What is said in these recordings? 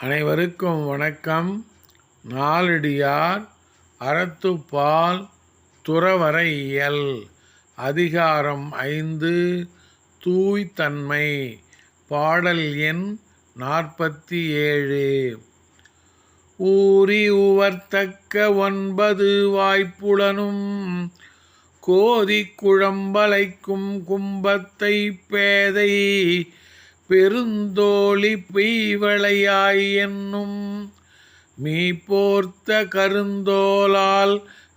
அனைவருக்கும் வணக்கம். நாலடியார் அறத்துப்பால் துறவரையல் அதிகாரம் ஐந்து. தூய்தன்மை பாடல் எண் நாற்பத்தி ஏழு ஊறி உவர்த்தக்க ஒன்பது வாய்ப்புலனும் கோதி குழம்பலைக்கும் கும்பத்தை பேதை பெருந்தோழி பெய்வளையாய் என்னும் மீ போர்த்த கருந்தோலால்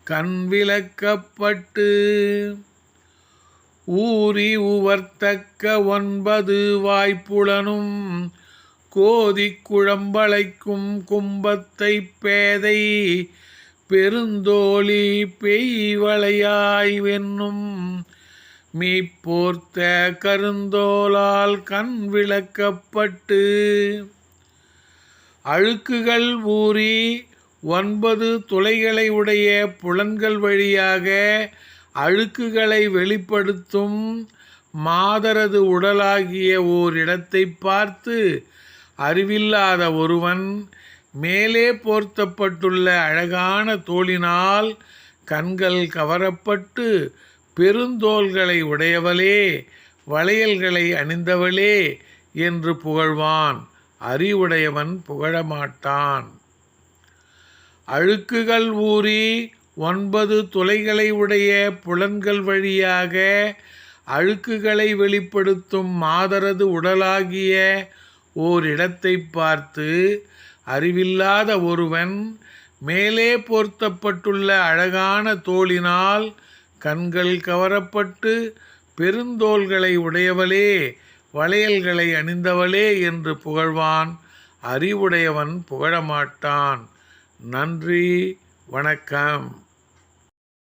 கண் விளக்கப்பட்டு ஊறி உவர்த்தக்க ஒன்பது வாய்ப்புலனும் கோதி குழம்பளைக்கும் கும்பத்தை பேதை பெருந்தோழி பெய்வளையாய் வென்னும் மீப்போர்த்த கருந்தோலால் கண் விளக்கப்பட்டு அழுக்குகள் ஊறி ஒன்பது துளைகளை உடைய புலன்கள் வழியாக அழுக்குகளை வெளிப்படுத்தும் மாதரது உடலாகிய ஓரிடத்தை பார்த்து அறிவில்லாத ஒருவன் மேலே போர்த்தப்பட்டுள்ள அழகான தோளினால் கண்கள் கவரப்பட்டு பெருந்தோள்களை உடையவளே வளையல்களை அணிந்தவளே என்று புகழ்வான். அறிவுடையவன் புகழமாட்டான். அழுக்குகள் ஊறி ஒன்பது துளைகளை உடைய புலன்கள் வழியாக அழுக்குகளை வெளிப்படுத்தும் மாதரது உடலாகிய ஓரிடத்தை பார்த்து அறிவில்லாத ஒருவன் மேலே போர்த்தப்பட்டுள்ள அழகான தோளினால் கண்கள் கவரப்பட்டு பெருந்தோள்களை உடையவளே வளையல்களை அணிந்தவளே என்று புகழ்வான். அறிவுடையவன் புகழமாட்டான். நன்றி வணக்கம்.